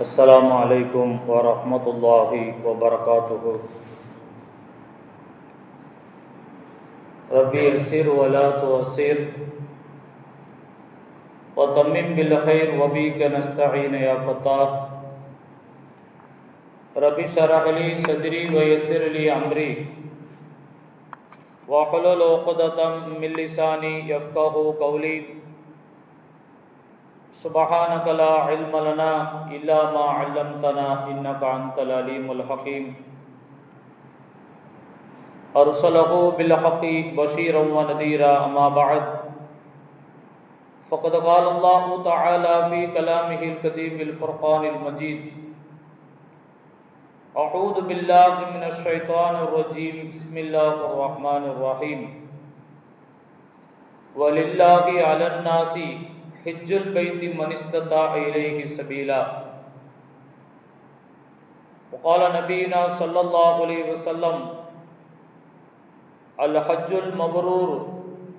السلام علیکم ورحمۃ اللہ وبرکاتہ۔ ربی عصر ولا و وتمم بالخیر وبی کے نستعین یا فتح ربی شرح علی صدری و یسر علی عمری وحلل عقدة ملسانی یفقہ قولی۔ سبحانك لا علم لنا إلا ما علمتنا إنك أنت العليم الحكيم. أرسله بالحق بشيرا ونذيرا، أما بعد. فقد قال الله تعالى في كلامه الكريم الفرقان المجيد أعوذ بالله من الشيطان الرجيم، بسم الله الرحمن الرحيم. ولله على الناس حج البيت من استطاع إليه سبيلا وقال نبينا صلى الله عليه وسلم الحج المبرور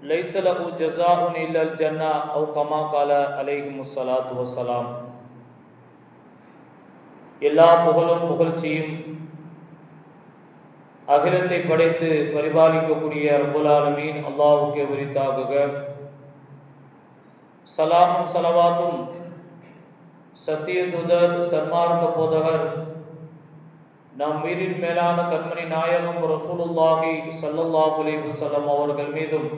ليس له جزاء إلا الجنة أو كما قال عليهم الصلاة والسلام எல்லா புகழும் புகழ்ச்சியும் அகிலத்தை படைத்து பரிபாலிக்கக்கூடிய ரபுல் ஆலமீன் அல்லாஹுக்கே உரித்தாகுக சலாமும் சலவாத்தும். சத்தியதூதர் சன்மார்க்க போதகர். நம் உயிரின் மேலான கண்மணி நாயகம் ரசூலுல்லாஹி சல்லல்லாஹு அலைஹி அவர்கள் மீதும்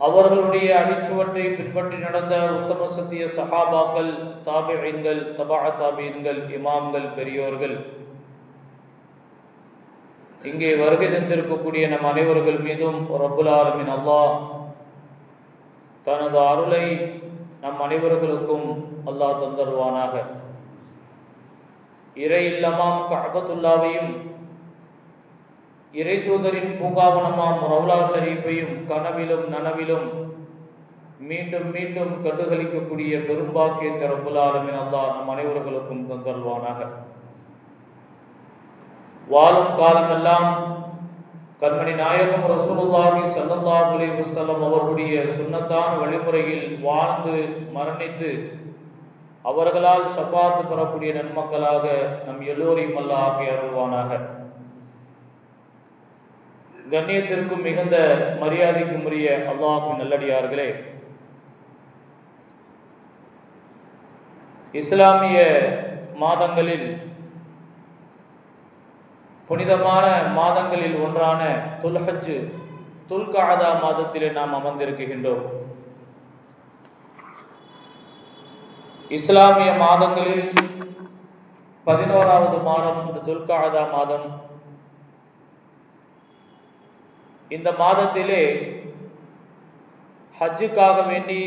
அவர்களுடைய அடிச்சுவற்றை பின்பற்றி நடந்த உத்தம சத்திய சஹாபாக்கள் தாபியன்கள் தபா தாபியன்கள் இமாம்கள் பெரியோர்கள் இங்கே வருகை தந்திருக்கக்கூடிய நம் அனைவர்கள் மீதும் ரபுல் ஆலமின் அல்லாஹ் தனது அருளை நம் அனைவர்களுக்கும் அல்லாஹ் தந்தருவானாக. இறை இல்லமாம் கபத்துல்லாவையும் இறை தூதரின் பூங்காவனமாம் ரவுலா ஷரீஃபையும் கனவிலும் நனவிலும் மீண்டும் மீண்டும் கண்டுகளிக்கக்கூடிய பெரும்பாக்கியத்தை ரப்புல் அல்லாஹ் நம் அனைவர்களுக்கும் தந்தருவானாக. வாழும் காலமெல்லாம் கண்மணி நாயகம் ரசூலுல்லாஹி சல்லல்லாஹு அலைஹி வஸல்லம் அவர்களுடைய சுன்னத்தான வழிமுறையில் வாழ்ந்து மரணித்து அவர்களால் ஷஃபாத் பெறக்கூடிய நன்மக்களாக நம் எல்லோரையும் அல்லாஹ் ஆக்கி அருள்வானாக. கண்ணியத்திற்கும் மிகுந்த மரியாதைக்கும் உரிய அல்லாஹின் நல்லடியார்களே இஸ்லாமிய மாதங்களில் புனிதமான மாதங்களில் ஒன்றான துல்ஹஜ் துல்காதா மாதத்திலே நாம் அமர்ந்திருக்கின்றோம். இஸ்லாமிய மாதங்களில் பதினோராவது மாதம் இந்த துல்காதா மாதம். இந்த மாதத்திலே ஹஜ்ஜுக்காக வேண்டி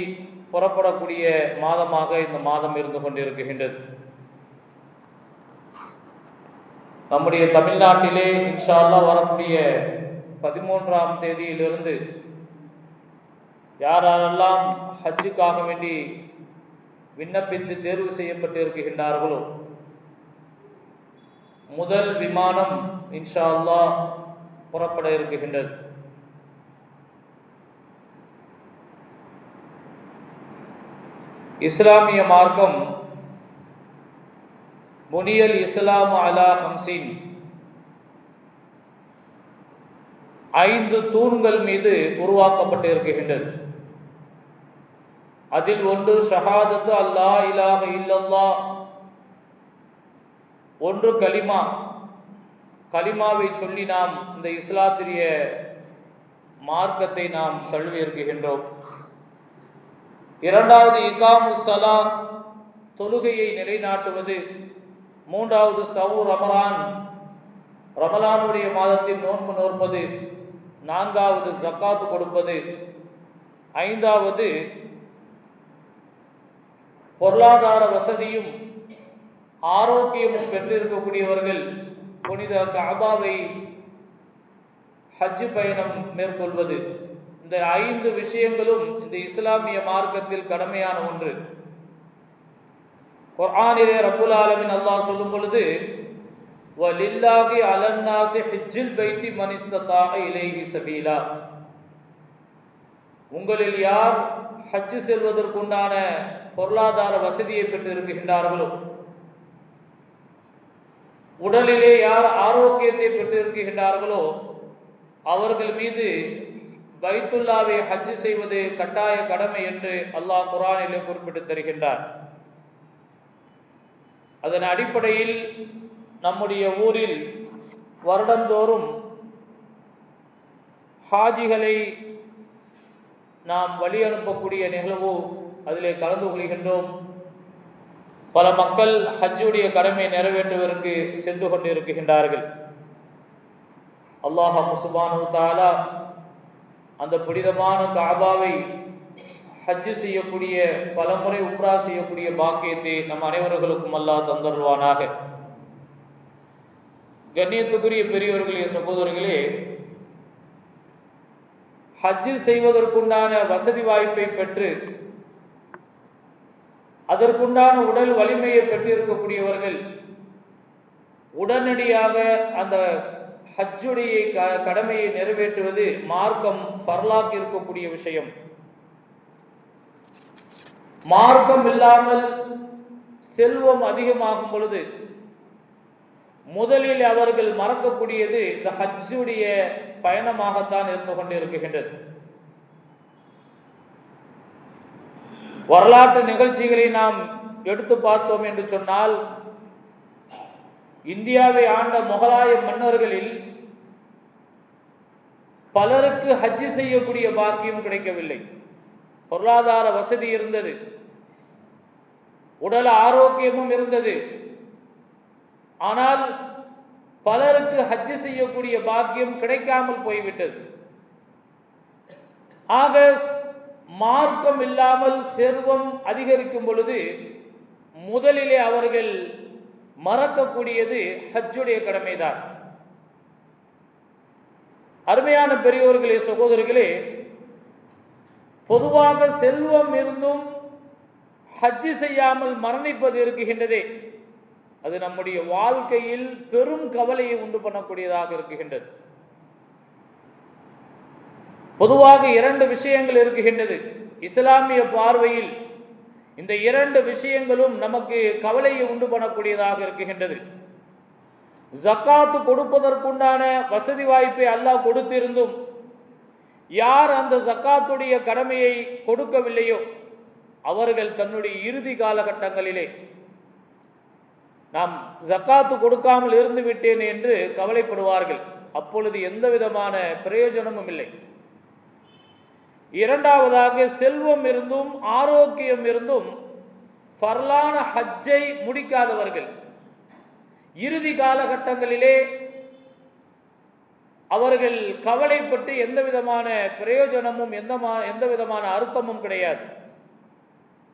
புறப்படக்கூடிய மாதமாக இந்த மாதம் இருந்து கொண்டிருக்கின்றது. நம்முடைய தமிழ்நாட்டிலே இன்ஷால்லா வரக்கூடிய பதிமூன்றாம் தேதியிலிருந்து யாரெல்லாம் ஹஜ்ஜுக்காக வேண்டி விண்ணப்பித்து தேர்வு செய்யப்பட்டு இருக்கின்றார்களோ முதல் விமானம் இன்ஷா அல்லா புறப்பட இருக்குகின்றது இஸ்லாமிய மார்க்கம் முனியல் இஸ்லாம் அலா ஹம்சின். ஐந்து தூண்கள் மீது உருவாக்கப்பட்டு இருக்கின்றது அதில் ஒன்று ஷஹாதத்து அல்லா இலாக இல்லல்லா ஒன்று கலிமா. கலிமாவை சொல்லி நாம் இந்த இஸ்லாத்திரிய மார்க்கத்தை நாம் தழுவி இரண்டாவது இகாமு சலா தொழுகையை நிலைநாட்டுவது. மூன்றாவது சவு ரமலான். ரமலானுடைய மாதத்தில் நோன்பு நோற்பது. நான்காவது ஜக்காத்து கொடுப்பது. ஐந்தாவது பொருளாதார வசதியும் ஆரோக்கியமும் பெற்றிருக்கக்கூடியவர்கள் புனித கபாவை ஹஜ்ஜு பயணம் மேற்கொள்வது. இந்த ஐந்து விஷயங்களும் இந்த இஸ்லாமிய மார்க்கத்தில் கடமையான ஒன்று. குர்ஆனிலே ரப்புல் ஆலமின் அல்லாஹ் சொல்லும் பொழுது வலில்லாஹி அலன்னாசி ஹிஜ்ஜில் பைத்தி மனிஸ்ததாக இலேஹி சபீலா உங்களில் யார் ஹஜ்ஜு செல்வதற்குண்டான பொருளாதார வசதியை பெற்று இருக்கின்றார்களோ உடலிலே யார் ஆரோக்கியத்தை பெற்று இருக்கின்றார்களோ அவர்கள் மீது பைத்துல்லாவை ஹஜ் செய்வது கட்டாய கடமை என்று அல்லாஹ் குரானிலே குறிப்பிட்டு தருகின்றார் அதன் அடிப்படையில் நம்முடைய ஊரில் வருடந்தோறும் ஹாஜிகளை நாம் வழி அனுப்பக்கூடிய நிகழ்வு அதிலே கலந்து கொள்கின்றோம். பல மக்கள் ஹஜ்ஜுடைய கடமை நிறைவேற்றுவதற்கு சென்று கொண்டிருக்கின்றார்கள். அல்லாஹ் முசுபானு தாலா அந்த புனிதமான காபாவை ஹஜ்ஜு செய்யக்கூடிய பலமுறை உம்ரா செய்யக்கூடிய பாக்கியத்தை நம் அனைவர்களுக்கும் அல்லா தந்தருவானாக கண்ணியத்துக்குரிய பெரியவர்களே சகோதரர்களே ஹஜ்ஜு செய்வதற்குண்டான வசதி வாய்ப்பை பெற்று அதற்குண்டான உடல் வலிமையை பெற்றிருக்கக்கூடியவர்கள் உடனடியாக அந்த ஹஜ்ஜுடைய க கடமையை நிறைவேற்றுவது மார்க்கம் ஃபர்லாக் இருக்கக்கூடிய விஷயம். மார்க்கம் இல்லாமல் செல்வம் அதிகமாகும் பொழுது முதலில் அவர்கள் மறக்கக்கூடியது இந்த ஹஜ்ஜுடைய பயணமாகத்தான் இருந்து கொண்டிருக்கின்றது. வரலாற்று நிகழ்ச்சிகளை நாம் எடுத்து பார்த்தோம் என்று சொன்னால் இந்தியாவை ஆண்ட முகலாய மன்னர்களில் பலருக்கு ஹஜ்ஜி செய்யக்கூடிய பாக்கியம் கிடைக்கவில்லை. பொருளாதார வசதி இருந்தது. உடல் ஆரோக்கியமும் இருந்தது. ஆனால் பலருக்கு ஹஜ்ஜு செய்யக்கூடிய பாக்கியம் கிடைக்காமல் போய்விட்டது. ஆக மார்க்கம் இல்லாமல் செல்வம் அதிகரிக்கும் பொழுது முதலிலே அவர்கள் மறக்கக்கூடியது ஹஜ்ஜுடைய கடமைதான். அருமையான பெரியோர்களே சகோதரர்களே பொதுவாக செல்வம் இருந்தும் ஹஜ்ஜி செய்யாமல் மரணிப்பது இருக்குகின்றதே. அது நம்முடைய வாழ்க்கையில் பெரும் கவலையை உண்டு பண்ணக்கூடியதாக இருக்குகின்றது. பொதுவாக இரண்டு விஷயங்கள் இருக்குகின்றது. இஸ்லாமிய பார்வையில் இந்த இரண்டு விஷயங்களும் நமக்கு கவலையை உண்டு பண்ணக்கூடியதாக இருக்குகின்றது. ஜக்காத்து கொடுப்பதற்குண்டான வசதி வாய்ப்பை அல்லாஹ் கொடுத்திருந்தும் யார் அந்த ஜக்காத்துடைய கடமையை கொடுக்கவில்லையோ அவர்கள் தன்னுடைய இறுதி காலகட்டங்களிலே நாம் ஜக்காத்து கொடுக்காமல் இருந்து விட்டேன் என்று கவலைப்படுவார்கள். அப்பொழுது எந்த விதமான பிரயோஜனமும் இல்லை. இரண்டாவதாக செல்வம் இருந்தும் ஆரோக்கியம் இருந்தும் ஃபர்லான ஹஜ்ஜை முடிக்காதவர்கள். இறுதி காலகட்டங்களிலே அவர்கள் கவலைப்பட்டு எந்த விதமான பிரயோஜனமும் எந்த எந்த விதமான அர்த்தமும் கிடையாது.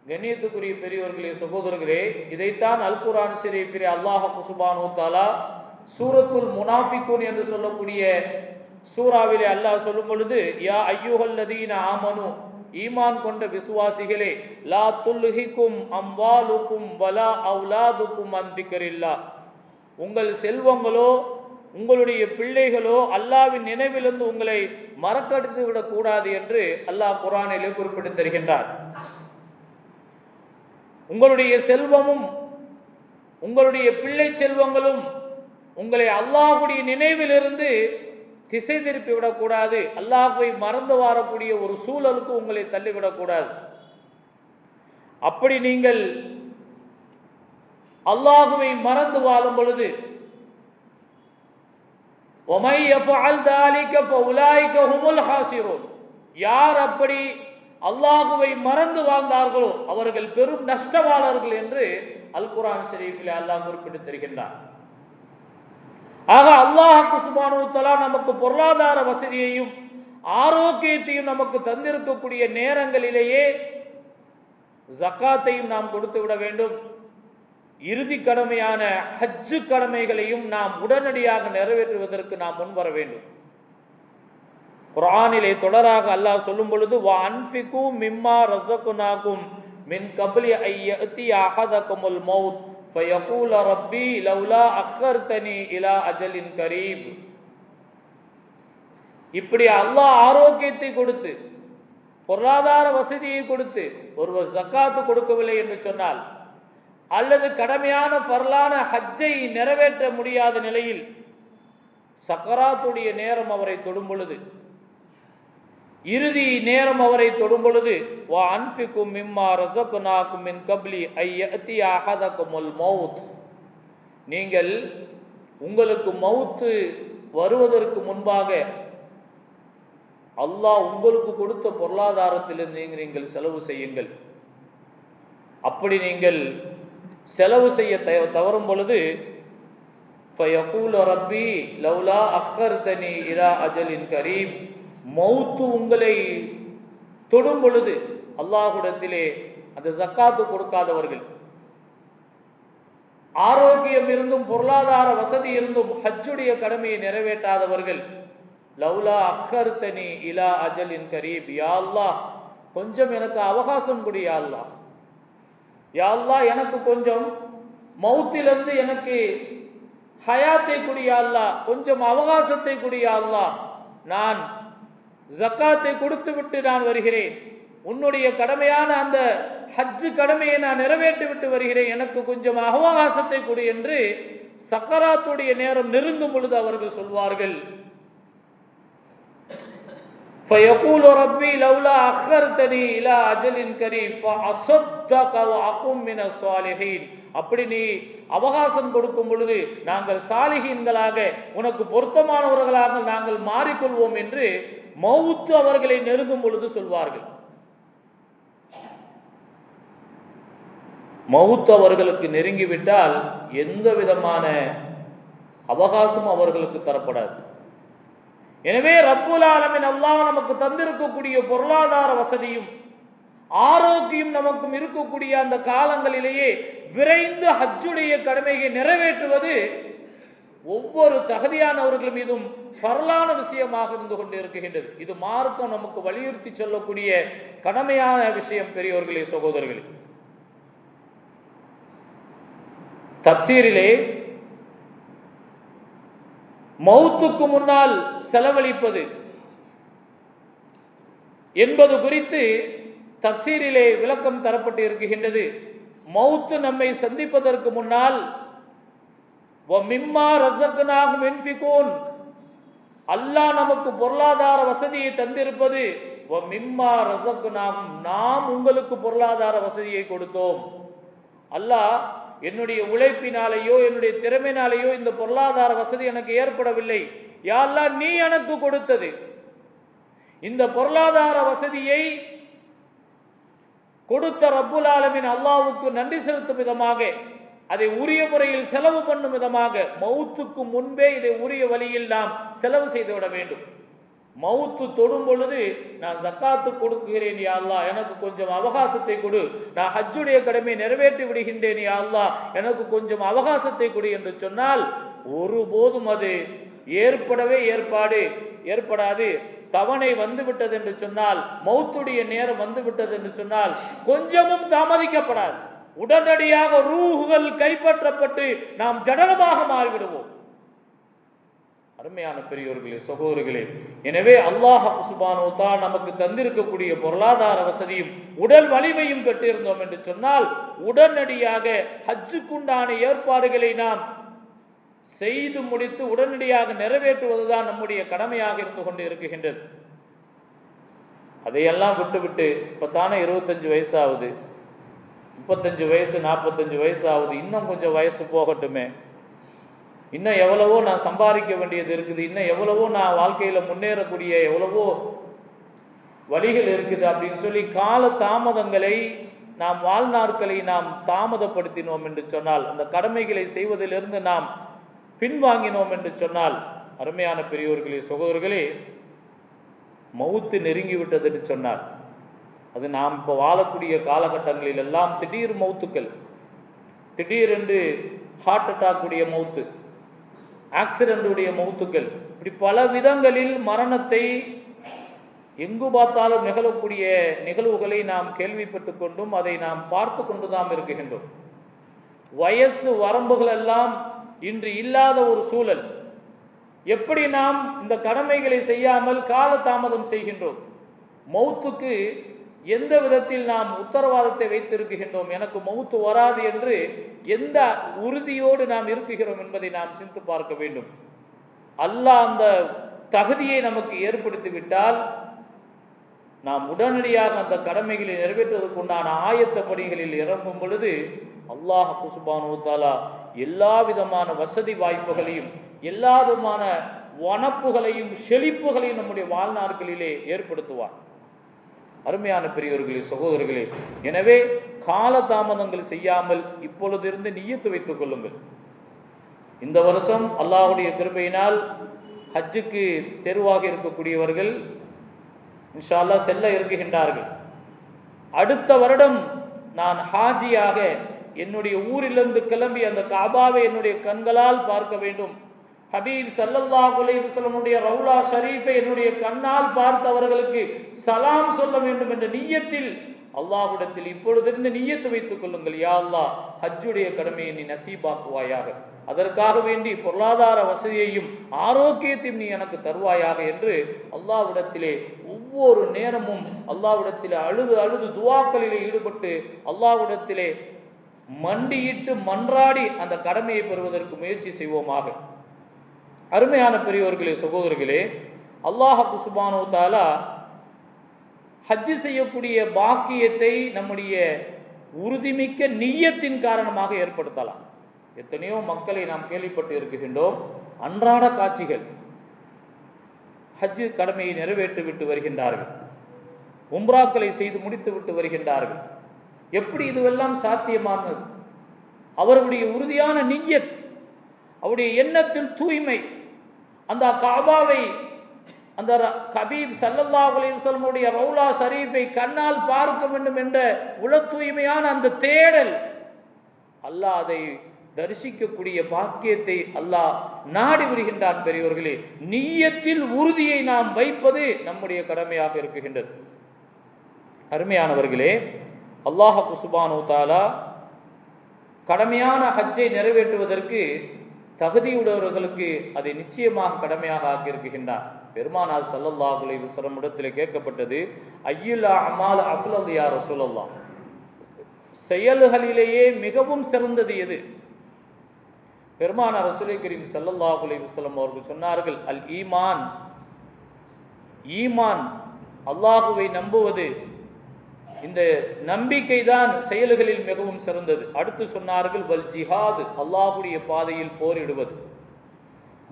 கண்ணியத்துக்குரிய பெரியோர்களே சகோதரர்களே இதைத்தான் அல் குரான் ஷெரீஃபிலே அல்லாஹ் குசுபானு தாலா சூரத்துல் முனாஃபிகுன் என்று சொல்லக்கூடிய சூறாவிலே அல்லாஹ் சொல்லும் பொழுது யா ஐயுஹல்லதீன ஆமனு ஈமான் கொண்ட விசுவாசிகளே லா துல்ஹிக்கும் அம்வாலுக்கும் வலா அவுலாதுக்கும் அந்திக்கரில்லா உங்கள் செல்வங்களோ உங்களுடைய பிள்ளைகளோ அல்லாவின் நினைவிலிருந்து உங்களை மறக்கடித்து விடக்கூடாது என்று அல்லாஹ் குரானிலே குறிப்பிட்டு தருகின்றார். உங்களுடைய செல்வமும் உங்களுடைய பிள்ளை செல்வங்களும் உங்களை அல்லாஹுடைய நினைவிலிருந்து திசை திருப்பி விடக்கூடாது. அல்லாஹுவை மறந்து வாரக்கூடிய ஒரு சூழலுக்கு உங்களை தள்ளிவிடக்கூடாது. அப்படி நீங்கள் அல்லாஹுவை மறந்து வாழும் பொழுது யார் அப்படி அல்லாஹுவை மறந்து வாழ்ந்தார்களோ அவர்கள் பெரும் நஷ்டவாளர்கள் என்று அல் குரான் ஷெரீஃபில் அல்லாஹ் குறிப்பிட்டு தருகின்றார் ஆக அல்லாஹ் சுபானுத்தலா நமக்கு பொருளாதார வசதியையும் ஆரோக்கியத்தையும் நமக்கு தந்திருக்கக்கூடிய நேரங்களிலேயே ஜக்காத்தையும் நாம் கொடுத்து விட வேண்டும். இறுதி கடமையான ஹஜ்ஜு கடமைகளையும் நாம் உடனடியாக நிறைவேற்றுவதற்கு நாம் முன்வர வேண்டும். குரானிலே தொடராக அல்லாஹ் சொல்லும் பொழுது வா அன்ஃபிகு மிம்மா ரசகுனாகும் மின் கபலி ஐயத்தி அஹதகுமுல் மௌத் ஃபயகூல ரப்பி லவ்லா அஹர்தனி இலா அஜலின் கரீப். இப்படி அல்லாஹ் ஆரோக்கியத்தை கொடுத்து பொருளாதார வசதியை கொடுத்து ஒருவர் ஜக்காத்து கொடுக்கவில்லை என்று சொன்னால் அல்லது கடமையான ஃபர்லான ஹஜ்ஜை நிறைவேற்ற முடியாத நிலையில் சக்கராத்துடைய நேரம் அவரை தொடும் பொழுது இறுதி நேரம் அவரை தொடும் பொழுது வா அன்பிக்கும் மிம்மா ரசகுனாக்கும் மின் கப்லி ஐயத்தி அகதக்குமுல் மவுத் நீங்கள் உங்களுக்கு மவுத்து வருவதற்கு முன்பாக அல்லாஹ் உங்களுக்கு கொடுத்த பொருளாதாரத்திலிருந்து நீங்கள் செலவு செய்யுங்கள். அப்படி நீங்கள் செலவு செய்ய த தவறும் பொழுது ஃபயகூல் ரப்பி லவ்லா அஃபர்தனி இரா அஜலின் கரீம். மௌத்து உங்களை தொடும் பொழுது அல்லாஹுடத்திலே அந்த ஜக்காத்து கொடுக்காதவர்கள். ஆரோக்கியம் இருந்தும் பொருளாதார வசதி இருந்தும் ஹஜ்ஜுடைய கடமையை நிறைவேற்றாதவர்கள் லவ்லா அஃபர்தனி இலா அஜலின் கரீப் யா அல்லாஹ் கொஞ்சம் எனக்கு அவகாசம் குடியா அல்லாஹ். யாழ்லா எனக்கு கொஞ்சம் மௌத்திலிருந்து எனக்கு ஹயாத்தை குடியாள்லா கொஞ்சம் அவகாசத்தை குடியாள்லா நான் ஜக்காத்தை கொடுத்து விட்டு நான் வருகிறேன். உன்னுடைய கடமையான அந்த ஹஜ்ஜு கடமையை நான் நிறைவேற்றி விட்டு வருகிறேன். எனக்கு கொஞ்சம் அவகாசத்தை கொடு என்று சக்கராத்துடைய நேரம் நெருங்கும் பொழுது அவர்கள் சொல்வார்கள். فيقول ربي لولا أخرتني إلى أجل قريب فأصدق وأقوم من الصالحين அப்படி நீ அவகாசம் கொடுக்கும் பொழுது நாங்கள் சாலிகீன்களாக உனக்கு பொருத்தமானவர்களாக நாங்கள் மாறிக்கொள்வோம் என்று மௌத்து அவர்களை நெருங்கும் பொழுது சொல்வார்கள் மௌத் அவர்களுக்கு நெருங்கிவிட்டால் எந்த விதமான அவகாசம் அவர்களுக்கு தரப்படாது எனவே ரப்புல் ஆலமின் அல்லாஹ் நமக்கு தந்திருக்கக்கூடிய பொருளாதார வசதியும் ஆரோக்கியம் நமக்கும் இருக்கக்கூடிய அந்த காலங்களிலேயே விரைந்து ஹஜ்ஜுடைய கடமையை நிறைவேற்றுவது ஒவ்வொரு தகுதியானவர்கள் மீதும் பரலான விஷயமாக இருந்து கொண்டு இருக்கின்றது. இது மார்க்கம் நமக்கு வலியுறுத்தி சொல்லக்கூடிய கடமையான விஷயம் பெரியவர்களே சகோதரர்களே. தப்சீரிலே மௌத்துக்கு முன்னால் செலவழிப்பது என்பது குறித்து தப்சீரிலே விளக்கம் தரப்பட்டு இருக்கின்றது மௌத்து நம்மை சந்திப்பதற்கு முன்னால் மிம்மா ரசக்குனாகும் என்ஃபிகூன். அல்லாஹ் நமக்கு பொருளாதார வசதியை தந்திருப்பது மிம்மா ரசக்குனாகும் நாம் உங்களுக்கு பொருளாதார வசதியை கொடுத்தோம். அல்லாஹ் என்னுடைய உழைப்பினாலேயோ என்னுடைய திறமையினாலேயோ இந்த பொருளாதார வசதி எனக்கு ஏற்படவில்லை. யாரெல்லாம் நீ எனக்கு கொடுத்தது. இந்த பொருளாதார வசதியை கொடுத்த ரப்புல் ஆலமின் அல்லாவுக்கு நன்றி செலுத்தும் விதமாக அதை உரிய முறையில் செலவு பண்ணும் விதமாக மௌத்துக்கு முன்பே இதை உரிய வழியில் நாம் செலவு செய்துவிட வேண்டும். மவுத்து தொடும் பொழுது நான் ஜக்காத்து கொடுக்கிறேன் யா எனக்கு கொஞ்சம் அவகாசத்தை கொடு. நான் ஹஜ்ஜுடைய கடமை நிறைவேற்றி விடுகின்றேன் யா அல்லா எனக்கு கொஞ்சம் அவகாசத்தை கொடு என்று சொன்னால் ஒருபோதும் அது. ஏற்படவே ஏற்பாடு. ஏற்படாது. தவணை வந்து விட்டது என்று சொன்னால் மௌத்துடைய நேரம் வந்து விட்டது என்று சொன்னால் கொஞ்சமும் தாமதிக்கப்படாது. உடனடியாக ரூகுகள் கைப்பற்றப்பட்டு நாம் ஜடனமாக மாறிவிடுவோம். அருமையான பெரியோர்களே சகோதரர்களே. எனவே அல்லாஹ் சுபானோ நமக்கு தந்திருக்கக்கூடிய பொருளாதார வசதியும் உடல் வலிமையும் பெற்றிருந்தோம் என்று சொன்னால் உடனடியாக ஹஜ்ஜுக்குண்டான ஏற்பாடுகளை நாம் செய்து முடித்து உடனடியாக நிறைவேற்றுவதுதான் நம்முடைய கடமையாக இருந்து கொண்டு இருக்குகின்றது அதையெல்லாம் விட்டுவிட்டு இப்போ தானே இருபத்தஞ்சு வயசாகுது. முப்பத்தஞ்சு வயசு நாற்பத்தஞ்சு வயசு ஆகுது இன்னும் கொஞ்சம் வயசு போகட்டுமே. இன்னும் எவ்வளவோ நான் சம்பாதிக்க வேண்டியது இருக்குது இன்னும் எவ்வளவோ நான் வாழ்க்கையில் முன்னேறக்கூடிய எவ்வளவோ வழிகள் இருக்குது அப்படின்னு சொல்லி கால தாமதங்களை நாம் வாழ்நாட்களை நாம் தாமதப்படுத்தினோம் என்று சொன்னால் அந்த கடமைகளை செய்வதிலிருந்து நாம் பின்வாங்கினோம் என்று சொன்னால் அருமையான பெரியோர்களே சகோதரர்களே மவுத்து நெருங்கிவிட்டது என்று சொன்னார் அது நாம் இப்போ வாழக்கூடிய காலகட்டங்களில் எல்லாம் திடீர் மவுத்துக்கள் திடீரென்று ஹார்ட் அட்டாக் கூடிய மவுத்து ஆக்சிடென்டுடைய மவுத்துக்கள். இப்படி பல விதங்களில் மரணத்தை எங்கு பார்த்தாலும் நிகழக்கூடிய நிகழ்வுகளை நாம் கேள்விப்பட்டு கொண்டும் அதை நாம் பார்த்து கொண்டு தான் இருக்குகின்றோம் வயசு வரம்புகள் எல்லாம் இன்று இல்லாத ஒரு சூழல். எப்படி நாம் இந்த கடமைகளை செய்யாமல் கால தாமதம் செய்கின்றோம்? மௌத்துக்கு எந்த விதத்தில் நாம் உத்தரவாதத்தை வைத்திருக்கின்றோம் எனக்கு மௌத்து வராது என்று எந்த உறுதியோடு நாம் இருக்குகிறோம் என்பதை நாம் சிந்து பார்க்க வேண்டும். அல்லாஹ் அந்த தகுதியை நமக்கு ஏற்படுத்திவிட்டால் நாம் உடனடியாக அந்த கடமைகளை நிறைவேற்றுவதற்குண்டான ஆயத்த பணிகளில் இறங்கும் பொழுது அல்லாஹ் குசுபானு தாலா எல்லா விதமான வசதி வாய்ப்புகளையும் எல்லா விதமான வனப்புகளையும் செழிப்புகளையும் நம்முடைய வாழ்நாட்களிலே ஏற்படுத்துவார் அருமையான பெரியவர்களே சகோதரர்களே எனவே கால தாமதங்கள் செய்யாமல் இப்பொழுதிருந்து நீயத்து வைத்துக் கொள்ளுங்கள். இந்த வருஷம் அல்லாஹ்வுடைய கிருபையினால் ஹஜ்ஜுக்கு தெருவாக இருக்கக்கூடியவர்கள் இன்ஷால்லா செல்ல இருக்குகின்றார்கள் அடுத்த வருடம் நான் ஹாஜியாக என்னுடைய ஊரிலிருந்து கிளம்பி அந்த காபாவை என்னுடைய கண்களால் பார்க்க வேண்டும். ஹபீப் சல்லல்லா குலேபுசலமுடைய ரவுலா ஷரீஃபை என்னுடைய கண்ணால் பார்த்தவர்களுக்கு சலாம் சொல்ல வேண்டும் என்ற நீயத்தில் அல்லாஹ்விடத்தில் இப்பொழுதிருந்து நீயத்து வைத்துக் கொள்ளுங்கள். யா அல்லாஹ் ஹஜ்ஜுடைய கடமையை நீ நசீபாக்குவாயாக. அதற்காக வேண்டி பொருளாதார வசதியையும் ஆரோக்கியத்தையும் நீ எனக்கு தருவாயாக என்று அல்லாஹ்விடத்திலே ஒவ்வொரு நேரமும் அல்லாவிடத்திலே அழுது அழுது துவாக்களிலே ஈடுபட்டு அல்லாஹ்விடத்திலே மண்டியிட்டு மன்றாடி அந்த கடமையை பெறுவதற்கு முயற்சி செய்வோமாக. அருமையான பெரியோர்களே சகோதரர்களே அல்லாஹு சுபானோ தாலா ஹஜ்ஜு செய்யக்கூடிய பாக்கியத்தை நம்முடைய உறுதிமிக்க நீயத்தின் காரணமாக ஏற்படுத்தலாம். எத்தனையோ மக்களை நாம் கேள்விப்பட்டு இருக்குகின்றோம் அன்றாட காட்சிகள் ஹஜ்ஜு கடமையை நிறைவேற்றி விட்டு வருகின்றார்கள். உம்ராக்களை செய்து முடித்து விட்டு வருகின்றார்கள். எப்படி இதுவெல்லாம் சாத்தியமானது? அவர்களுடைய உறுதியான நீயத் அவருடைய எண்ணத்தில் தூய்மை அந்த காபாவை அந்த ர- கபீப் சல்லல்லாஹு அலைஹி ரவுலா ஷரீஃபை கண்ணால் பார்க்க வேண்டும் என்ற உள தூய்மையான அந்த தேடல் அல்லாஹ் அதை தரிசிக்கக்கூடிய பாக்கியத்தை அல்லாஹ் நாடி விடுகின்றான் பெரியவர்களே நீயத்தில் உறுதியை நாம் வைப்பது நம்முடைய கடமையாக இருக்குகின்றது. அருமையானவர்களே அல்லாஹ் குசுபானு தாலா கடமையான ஹஜ்ஜை நிறைவேற்றுவதற்கு தகுதியுடையவர்களுக்கு அதை நிச்சயமாக கடமையாக ஆக்கியிருக்கின்றார். பெருமானார் ஸல்லல்லாஹு அலைஹி இடத்தில் கேட்கப்பட்டது ஐயுல்லா அமால் அஃலல் யார் ரசூலல்லாஹ்? செயல்களிலேயே மிகவும் சிறந்தது எது? பெருமானார் ரசூலை கரீம் ஸல்லல்லாஹு அலைஹி அவர்கள் சொன்னார்கள் அல் ஈமான். ஈமான் அல்லாஹுவை நம்புவது இந்த நம்பிக்கை தான் செயல்களில் மிகவும் சிறந்தது. அடுத்து சொன்னார்கள் வல் ஜிஹாது அல்லாஹுடைய பாதையில் போரிடுவது.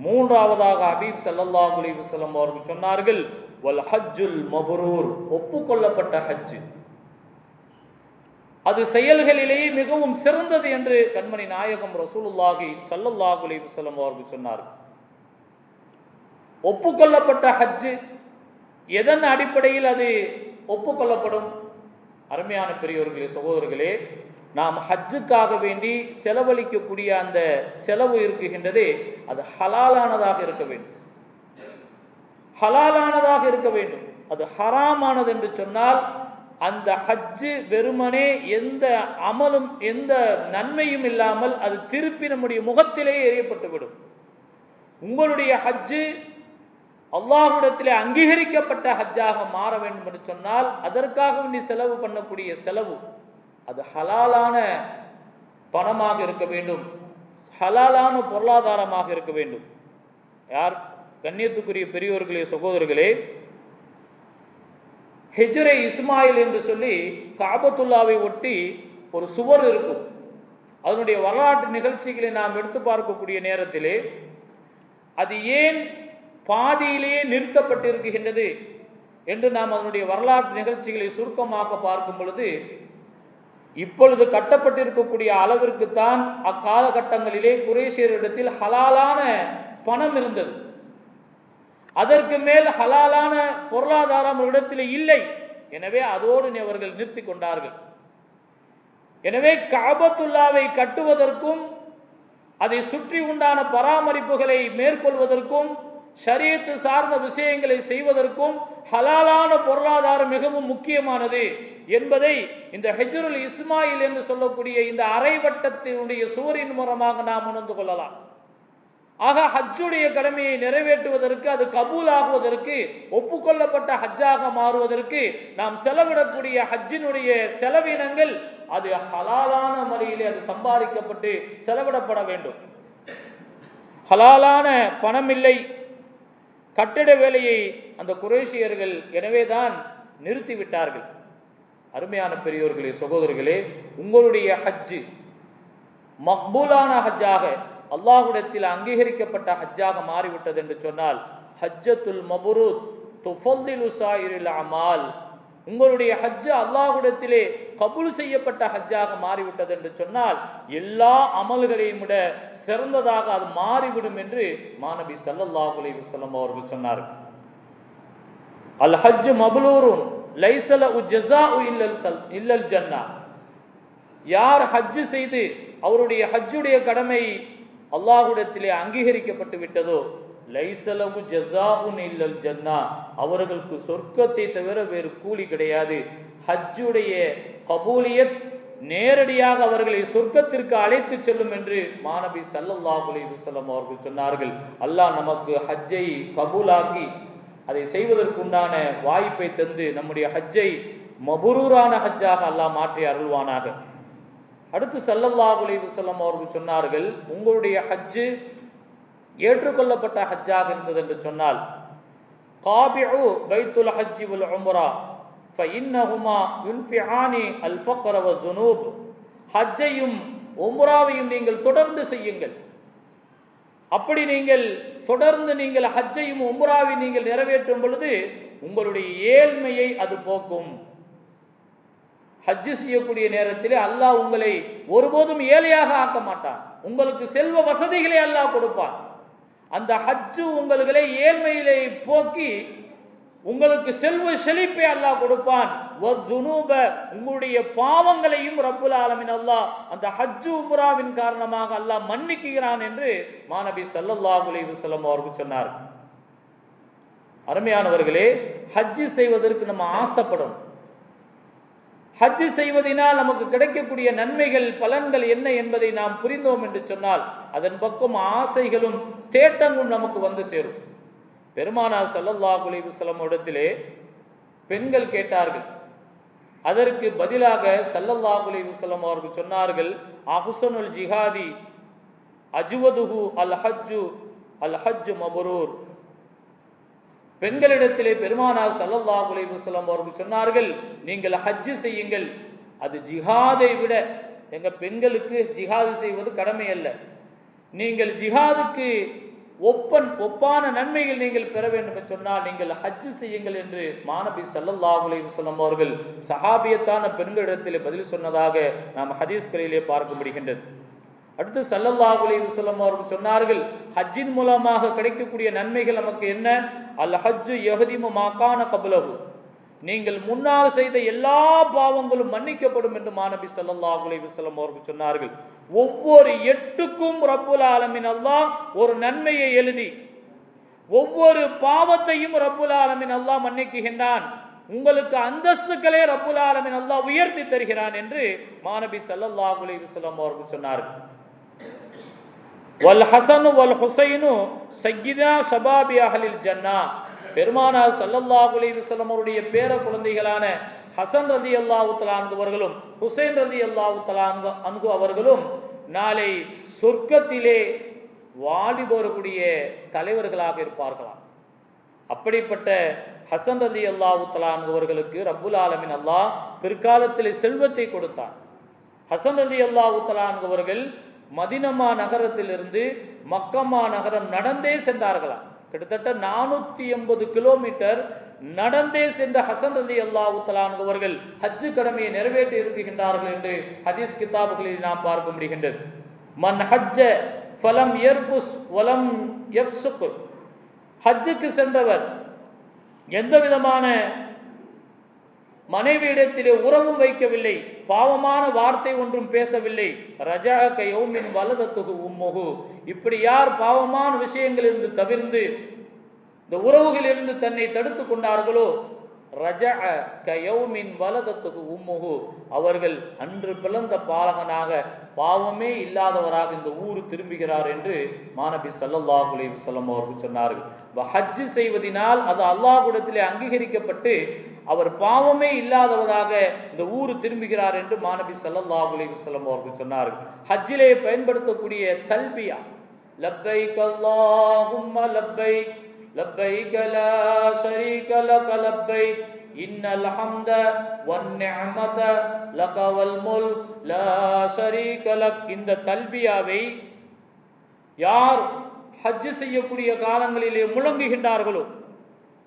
மூன்றாவதாக அபீப் சல்லல்லாஹ் அலைஹி அவர்கள் சொன்னார்கள் வல் ஹஜ்ஜுல் மபரூர் ஒப்புக்கொள்ளப்பட்ட ஹஜ்ஜு. அது செயல்களிலேயே மிகவும் சிறந்தது என்று கண்மணி நாயகம் ரசூலுல்லாஹி சல்லல்லாஹ் அலைஹி அவர்கள் சொன்னார்கள். ஒப்புக்கொள்ளப்பட்ட ஹஜ்ஜு எதன் அடிப்படையில் அது ஒப்புக்கொள்ளப்படும்? அருமையான பெரியோர்களே சகோதரர்களே நாம் ஹஜ்ஜுக்காக வேண்டி செலவழிக்கக்கூடிய அந்த செலவு இருக்குகின்றதே அது ஹலாலானதாக இருக்க வேண்டும். ஹலாலானதாக இருக்க வேண்டும். அது ஹராமானது என்று சொன்னால் அந்த ஹஜ்ஜு வெறுமனே எந்த அமலும் எந்த நன்மையும் இல்லாமல் அது திருப்பி நம்முடைய முகத்திலேயே எறியப்பட்டுவிடும். உங்களுடைய ஹஜ்ஜு அல்லாஹ்விடத்திலே அங்கீகரிக்கப்பட்ட ஹஜ்ஜாக மாற வேண்டும் என்று சொன்னால் அதற்காக நீ செலவு பண்ணக்கூடிய செலவு அது ஹலாலான பணமாக இருக்க வேண்டும். ஹலாலான பொருளாதாரமாக இருக்க வேண்டும். யார்? கண்ணியத்துக்குரிய பெரியோர்களே சகோதரர்களே ஹெஜ்ரே இஸ்மாயில் என்று சொல்லி காபத்துல்லாவை ஒட்டி ஒரு சுவர் இருக்கும். அதனுடைய வரலாற்று நிகழ்ச்சிகளை நாம் எடுத்து பார்க்கக்கூடிய நேரத்திலே அது ஏன் பாதியிலேயே நிறுத்தப்பட்டிருக்கின்றது என்று நாம் அதனுடைய வரலாற்று நிகழ்ச்சிகளை சுருக்கமாக பார்க்கும் பொழுது இப்பொழுது கட்டப்பட்டிருக்கக்கூடிய அளவிற்குத்தான் அக்காலகட்டங்களிலே குரேஷியரிடத்தில் ஹலாலான பணம் இருந்தது. அதற்கு மேல் ஹலாலான பொருளாதாரம் இடத்தில் இல்லை. எனவே அதோடு அவர்கள் நிறுத்தி கொண்டார்கள். எனவே காபத்துல்லாவை கட்டுவதற்கும் அதை சுற்றி உண்டான பராமரிப்புகளை மேற்கொள்வதற்கும் ஷரியத்து சார்ந்த விஷயங்களை செய்வதற்கும் ஹலாலான பொருளாதாரம் மிகவும் முக்கியமானது என்பதை இந்த ஹெஜருல் இஸ்மாயில் என்று சொல்லக்கூடிய இந்த அரைவட்டத்தினுடைய சுவரின் மூலமாக நாம் உணர்ந்து கொள்ளலாம். ஆக ஹஜ்ஜுடைய கடமையை நிறைவேற்றுவதற்கு அது கபூல் ஆகுவதற்கு ஒப்புக்கொள்ளப்பட்ட ஹஜ்ஜாக மாறுவதற்கு நாம் செலவிடக்கூடிய ஹஜ்ஜினுடைய செலவினங்கள் அது ஹலாலான முறையிலே அது சம்பாதிக்கப்பட்டு செலவிடப்பட வேண்டும். ஹலாலான பணம் இல்லை கட்டிட வேலையை அந்த குரேஷியர்கள் எனவே தான் நிறுத்திவிட்டார்கள். அருமையான பெரியோர்களே சகோதரர்களே உங்களுடைய ஹஜ்ஜு மக்பூலான ஹஜ்ஜாக அல்லாஹுடத்தில் அங்கீகரிக்கப்பட்ட ஹஜ்ஜாக மாறிவிட்டது என்று சொன்னால் ஹஜ்ஜத்துல் மபுரூத் துஃபல்லிலு அமால் உங்களுடைய ஹஜ்ஜு அல்லாஹுடத்திலே கபூல் செய்யப்பட்ட ஹஜ்ஜாக மாறிவிட்டது என்று சொன்னால் எல்லா அமல்களையும் விட சிறந்ததாக அது மாறிவிடும் என்று மாணவி சல்லல்லாஹுலே விசல்லம் அவர்கள் சொன்னார் அல் ஹஜ் மபுலூருன் லைசல உ ஜஸா இல்லல் சல் இல்லல் ஜன்னா. யார் ஹஜ்ஜு செய்து அவருடைய ஹஜ்ஜுடைய கடமை அல்லாஹுடத்திலே அங்கீகரிக்கப்பட்டு விட்டதோ லைசலவு ஜசாவுன் இல்லல் ஜன்னா. அவர்களுக்கு சொர்க்கத்தை தவிர வேறு கூலி கிடையாது. ஹஜ்ஜுடைய கபூலியத் நேரடியாக அவர்களை சொர்க்கத்திற்கு அழைத்து செல்லும் என்று மாணவி ஸல்லல்லாஹு அலைஹி அவர்கள் சொன்னார்கள். அல்லாஹ் நமக்கு ஹஜ்ஜை கபூலாக்கி அதை செய்வதற்குண்டான வாய்ப்பை தந்து நம்முடைய ஹஜ்ஜை மபுரூரான ஹஜ்ஜாக அல்லாஹ் மாற்றி அருள்வானாக. அடுத்து ஸல்லல்லாஹு அலைஹி அவர்கள் சொன்னார்கள் உங்களுடைய ஹஜ்ஜு ஏற்றுக்கொள்ளப்பட்ட ஹஜ்ஜாக இருந்தது என்று சொன்னால் காபிஉ பைத்துல் ஹஜ்ஜி உல் உம்ரா ஃபஇன்னஹுமா யுன்ஃபிஆனி அல் ஃபக்ர வ துனூப். ஹஜ்ஜையும் உம்ராவையும் நீங்கள் தொடர்ந்து செய்யுங்கள். அப்படி நீங்கள் தொடர்ந்து நீங்கள் ஹஜ்ஜையும் உம்ராவை நீங்கள் நிறைவேற்றும் பொழுது உங்களுடைய ஏழ்மையை அது போக்கும். ஹஜ்ஜு செய்யக்கூடிய நேரத்தில் அல்லாஹ் உங்களை ஒருபோதும் ஏழையாக ஆக்க மாட்டான். உங்களுக்கு செல்வ வசதிகளை அல்லாஹ் கொடுப்பான். அந்த ஹஜ்ஜு உங்களை ஏழ்மையிலே போக்கி உங்களுக்கு செல்வ செழிப்பை அல்லாஹ் கொடுப்பான். உங்களுடைய பாவங்களையும் ரப்புல் ஆலமின் அல்லாஹ் அந்த ஹஜ்ஜு உம்ராவின் காரணமாக அல்லாஹ் மன்னிக்குகிறான் என்று மாணவி ஸல்லல்லாஹு அலைஹி அவர்கள் சொன்னார் அருமையானவர்களே ஹஜ்ஜு செய்வதற்கு நம்ம ஆசைப்படணும். ஹஜ்ஜு செய்வதனால் நமக்கு கிடைக்கக்கூடிய நன்மைகள் பலன்கள் என்ன என்பதை நாம் புரிந்தோம் என்று சொன்னால் அதன் பக்கம் ஆசைகளும் தேட்டங்களும் நமக்கு வந்து சேரும். பெருமானார் சல்லல்லா அலைஹி இடத்திலே பெண்கள் கேட்டார்கள். அதற்கு பதிலாக சல்லல்லா அலைஹி அவர்கள் சொன்னார்கள் அஹுசனுல் ஜிஹாதி அஜுவதுகு அல் ஹஜ்ஜு அல் ஹஜ்ஜு மபரூர். பெண்களிடத்திலே பெருமானார் சல்லல்லா அலைஹி அவர்கள் சொன்னார்கள் நீங்கள் ஹஜ்ஜு செய்யுங்கள். அது ஜிஹாதை விட எங்கள் பெண்களுக்கு ஜிஹாது செய்வது கடமை அல்ல நீங்கள் ஜிஹாதுக்கு ஒப்பன் ஒப்பான நன்மைகள் நீங்கள் பெற வேண்டும் என்று சொன்னால் நீங்கள் ஹஜ்ஜு செய்யுங்கள் என்று மாணபி சல்லல்லா அலைஹி அவர்கள் சஹாபியத்தான பெண்களிடத்திலே பதில் சொன்னதாக நாம் ஹதீஸ்களிலே பார்க்க முடிகின்றது அடுத்து சல்லல்லா அலைஹி வஸல்லம் அவர்கள் சொன்னார்கள் ஹஜ்ஜின் மூலமாக கிடைக்கக்கூடிய நன்மைகள் நமக்கு என்ன? அல் ஹஜ்ஜு யஹதிமு மாக்கான கபுலகு நீங்கள் முன்னால் செய்த எல்லா பாவங்களும் மன்னிக்கப்படும் என்று மாணபி சல்லல்லா அலைஹி வஸல்லம் அவர்கள் சொன்னார்கள். ஒவ்வொரு எட்டுக்கும் ரப்புல் ஆலமின் அல்லாஹ் ஒரு நன்மையை எழுதி ஒவ்வொரு பாவத்தையும் ரப்புல் ஆலமின் அல்லாஹ் மன்னிக்குகின்றான் உங்களுக்கு அந்தஸ்துக்களே ரப்புல் ஆலமின் அல்லாஹ் உயர்த்தி தருகிறான் என்று மாணபி ஸல்லல்லாஹு அலைஹி வஸல்லம் அவர்கள் சொன்னார்கள். வல் ஹசனு வல் ஹுசைனு சையிதா ஷபாபி அஹலில் ஜன்னா பெருமானார் ஸல்லல்லாஹு அலைஹி அவருடைய பேர குழந்தைகளான ஹசன் ரதி அல்லாஹு அன்புவர்களும் ஹுசைன் ரதி அல்லாஹு தலான்கு அன்கு அவர்களும் நாளை சொர்க்கத்திலே வாலிபோரக்கூடிய தலைவர்களாக இருப்பார்களாம். அப்படிப்பட்ட ஹசன் ரதி அல்லாஹு தலான்கு ரப்புல் ஆலமின் அல்லாஹ் பிற்காலத்தில் செல்வத்தை கொடுத்தார் ஹசன் ரதி அல்லாஹு தலான்கு மதினமா நகரத்திலிருந்து மக்கமா நகரம் நடந்தே சென்றார்களாம். கிட்டத்தட்ட நானூற்றி எண்பது கிலோமீட்டர் நடந்தே சென்ற ஹசன் அலி அல்லாஹு அவர்கள் ஹஜ்ஜு கடமையை நிறைவேற்றி இருக்குகின்றார்கள் என்று ஹதீஸ் கிதாபுகளில் நாம் பார்க்க முடிகின்றது. மன் ஹஜ்ஜ ஃபலம் எர்ஃபுஸ் வலம் எஃப்சுக்கு ஹஜ்ஜுக்கு சென்றவர் எந்த விதமான மனைவியிடத்திலே உறவும் வைக்கவில்லை. பாவமான வார்த்தை ஒன்றும் பேசவில்லை. ரஜா கையோமின் வலதத்துகு உம்முகு இப்படி யார் பாவமான விஷயங்களிலிருந்து தவிர்ந்து இந்த உறவுகளிலிருந்து தன்னை தடுத்து கொண்டார்களோ ரஜ கயௌமின் வலதத்துக்கு உம்முகு அவர்கள் அன்று பிறந்த பாலகனாக பாவமே இல்லாதவராக இந்த ஊர் திரும்புகிறார் என்று மாநபி ஸல்லல்லாஹு அலைஹி அவர்கள் சொன்னார்கள். ஹஜ்ஜு செய்வதினால் அது அல்லாஹுடத்திலே அங்கீகரிக்கப்பட்டு அவர் பாவமே இல்லாதவராக இந்த ஊர் திரும்புகிறார் என்று மாணபி ஸல்லல்லாஹு அலைஹி அவர்கள் சொன்னார்கள். ஹஜ்ஜிலே பயன்படுத்தக்கூடிய தல்பியா லப்பை கல்லாஹும் லப்பை لبيك لا شريك لك لبيك إن الحمد والنعمة لك والملك لا شريك لك இந்த தல்பியாவை யார் ஹஜ் செய்யக்கூடிய காலங்களிலே முழங்குகின்றார்களோ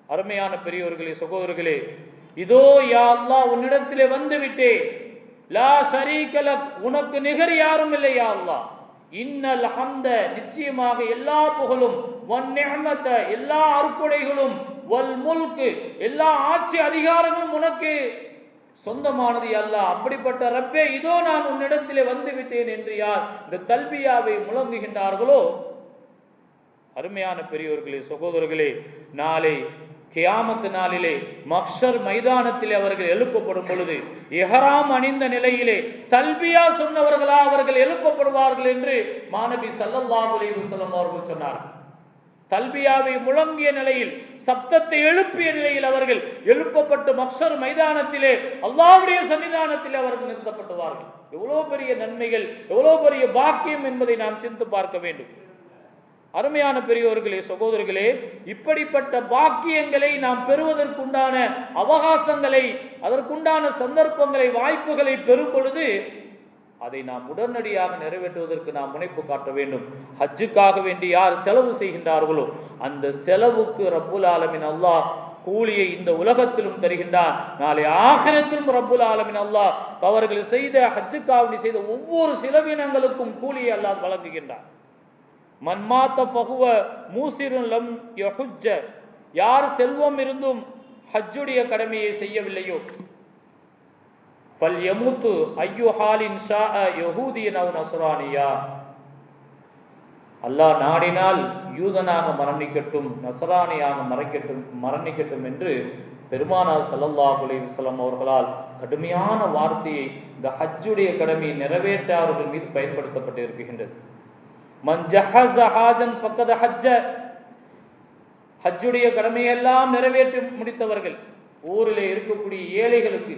அருமையான பெரியோர்களே சகோதரர்களே இதோ யா அல்லாஹ் உன்னிடத்திலே வந்து விட்டேன் லா ஷரீக லக் உனக்கு நிகர் யாரும் இல்லை யா அல்லாஹ் இன்னல் ஹம்த நிச்சயமாக எல்லா புகழும் வன் எல்லா அறுப்புடைகளும் வல் முல்கு எல்லா ஆட்சி அதிகாரங்களும் உனக்கு. சொந்தமானது அல்ல அப்படிப்பட்ட ரப்பே இதோ நான் உன்னிடத்திலே வந்து விட்டேன் என்று யார் இந்த தல்பியாவை முழங்குகின்றார்களோ? அருமையான பெரியோர்களே சகோதரர்களே நாளை கியாமத்து நாளிலே மக்ஷர் மைதானத்திலே அவர்கள் எழுப்பப்படும் பொழுது எஹராம் அணிந்த நிலையிலே தல்பியா சொன்னவர்களா அவர்கள் எழுப்பப்படுவார்கள் என்று மாணவி சல்லல்லாஹு அலைஹி அவர்கள் சொன்னார்கள் தல்பியாவை முழங்கிய நிலையில் சப்தத்தை எழுப்பிய நிலையில் அவர்கள் எழுப்பப்பட்டு மக்சர் மைதானத்திலே அல்லாவுடைய சன்னிதானத்திலே அவர்கள் நிறுத்தப்படுவார்கள் எவ்வளோ பெரிய நன்மைகள் எவ்வளோ பெரிய பாக்கியம் என்பதை நாம் சிந்து பார்க்க வேண்டும். அருமையான பெரியோர்களே சகோதரர்களே இப்படிப்பட்ட பாக்கியங்களை நாம் பெறுவதற்குண்டான அவகாசங்களை அதற்குண்டான சந்தர்ப்பங்களை வாய்ப்புகளை பெறும் பொழுது அதை நாம் உடனடியாக நிறைவேற்றுவதற்கு நாம் முனைப்பு காட்ட வேண்டும். ஹஜ்ஜுக்காக வேண்டி யார் செலவு செய்கின்றார்களோ அந்த செலவுக்கு ரப்புல் ஆலமின் அல்லாஹ் கூலியை இந்த உலகத்திலும் தருகின்றான். நாளை ஆகிரத்திலும் ரப்புல் ஆலமின் அல்லாஹ் அவர்கள் செய்த ஹஜ்ஜுக்காவணி செய்த ஒவ்வொரு செலவினங்களுக்கும் கூலியை அல்லாஹ் வழங்குகின்றான். மன்மாத்த ஃபஹுவ மூசிரும் லம் யஹுஜ்ஜ. யார் செல்வம் இருந்தும் ஹஜ்ஜுடைய கடமையை செய்யவில்லையோ. ஃபல் யமுத்து ஐயோ ஹாலின் ஷா யஹூதியன் அவன் நசரானியா அல்லாஹ் நாடினால் யூதனாக மரணிக்கட்டும் நசரானியாக மறைக்கட்டும் மரணிக்கட்டும் என்று பெருமானார் சல்லல்லா அலைஹி அவர்களால் கடுமையான வார்த்தையை இந்த ஹஜ்ஜுடைய கடமையை நிறைவேற்றாதவர்கள் மீது பயன்படுத்தப்பட்டு இருக்கின்றது மன் ஜஹஸ ஹாஜன் ஃபக்கத ஹஜ்ஜ ஹஜ்ஜுடைய கடமையெல்லாம் நிறைவேற்றி முடித்தவர்கள் ஊரிலே இருக்கக்கூடிய ஏழைகளுக்கு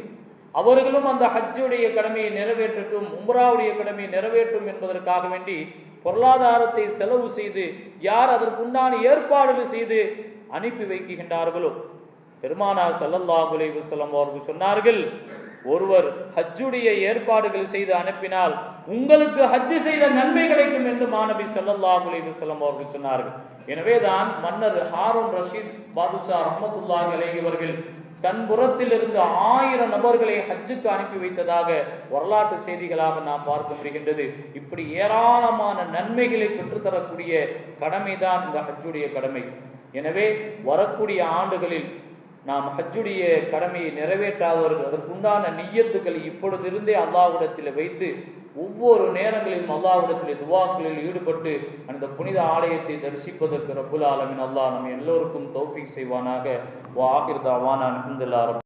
அவர்களும் அந்த ஹஜ்ஜுடைய கடமையை நிறைவேற்றட்டும் உம்ராவுடைய கடமையை நிறைவேற்றும் என்பதற்காக வேண்டி பொருளாதாரத்தை செலவு செய்து யார் அதற்குண்டான ஏற்பாடுகள் செய்து அனுப்பி வைக்கின்றார்களோ? பெருமானார் ஸல்லல்லாஹு அலைஹி அவர்கள் சொன்னார்கள் ஒருவர் ஹஜ்ஜுடைய ஏற்பாடுகள் செய்து அனுப்பினால் உங்களுக்கு ஹஜ்ஜு செய்த நன்மை கிடைக்கும் என்று மாணவி ஸல்லல்லாஹு அலைஹி வஸல்லம் அவர்கள் சொன்னார்கள். எனவே தான் மன்னர் ஹாரூன் ரஷீத் பாதுஷா ரஹ்மத்துல்லாஹி இவர்கள் தன் தன் புறத்திலிருந்து ஆயிரம் நபர்களை ஹஜ்ஜுக்கு அனுப்பி வைத்ததாக வரலாற்று செய்திகளாக நாம் பார்க்க முடிகின்றது. இப்படி ஏராளமான நன்மைகளை பெற்றுத்தரக்கூடிய கடமைதான் இந்த ஹஜ்ஜுடைய கடமை. எனவே வரக்கூடிய ஆண்டுகளில் நாம் ஹஜ்ஜுடைய கடமையை நிறைவேற்றாதவர்கள் அதற்குண்டான நீயத்துக்களை இப்பொழுதிருந்தே அல்லாஹ்விடத்தில் வைத்து ஒவ்வொரு நேரங்களிலும் அல்லாஹ்விடத்தில் துவாக்களில் ஈடுபட்டு அந்த புனித ஆலயத்தை தரிசிப்பதற்கு ரபுல் ஆலமின் அல்லாஹ் நம் எல்லோருக்கும் தௌஃபிக் செய்வானாக. வா ஆகிர் தாவான்